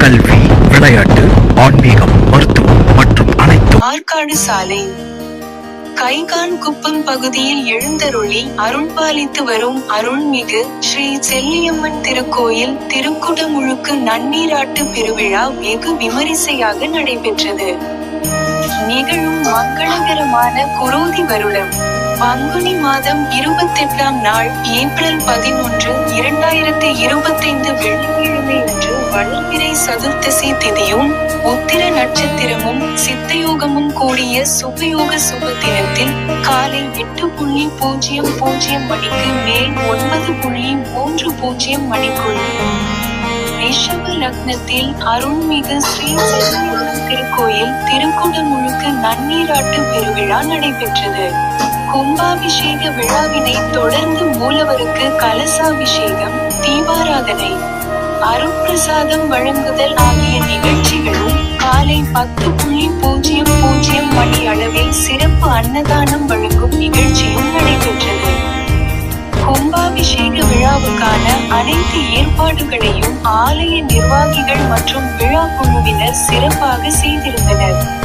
கல்வி விளையாட்டு ஆன்மீகம் மருத்துவம் மற்றும் அனைத்தும். ஆற்காடு சாலை. கைகான் குப்பம் பகுதியில் எழுந்தருளி அருள்பாலித்து வரும் அருள்மிகு ஸ்ரீ செல்லியம்மன் திருக்கோயில் திருக்குடமுழுக்கு நன்னீராட்டு பெருவிழா வெகு விமரிசையாக நடைபெற்றது. நிகழும் மங்களகரமான குரோதி வருடம். பங்குனி மாதம் இருபத்தெட்டாம் நாள் ஏப்ரல் பதினொன்று இரண்டாயிரத்தி இருபத்தைந்து வெள்ளிக்கிழமை அன்று வளர்பிறை சதுர்த்தசி திதியும் உத்திர நட்சத்திரமும் சித்தயோகமும் கூடிய சுபயோக சுப தினத்தில் காலை எட்டு புள்ளி பூஜ்ஜியம் பூஜ்ஜியம் மணிக்கு மேல் ஒன்பது புள்ளி மூன்று பூஜ்ஜியம் மணிக்குள். ரிஷப லக்னத்தில் அருள்மிகு ஸ்ரீ செல்லியம்மன் திருக்குடமுழுக்கு நன்னீராட்டு பெருவிழா நடைபெற்றது. கும்பாபிஷேக விழாவினை தொடர்ந்து மூலவருக்கு கலசாபிஷேகம் தீபாராதனை அருட்பிரசாதம் வழங்குதல் ஆகிய நிகழ்ச்சிகளும் காலை பத்து புள்ளி பூஜ்ஜியம் பூஜ்ஜியம் மணி அளவில் சிறப்பு அன்னதானம் வழங்கும் நிகழ்ச்சியும் நடைபெற்றது. கும்பாபிஷேக விழாவுக்கான அனைத்து ஏற்பாடுகளையும் ஆலய நிர்வாகிகள் மற்றும் விழா குழுவினர் சிறப்பாக செய்திருந்தனர்.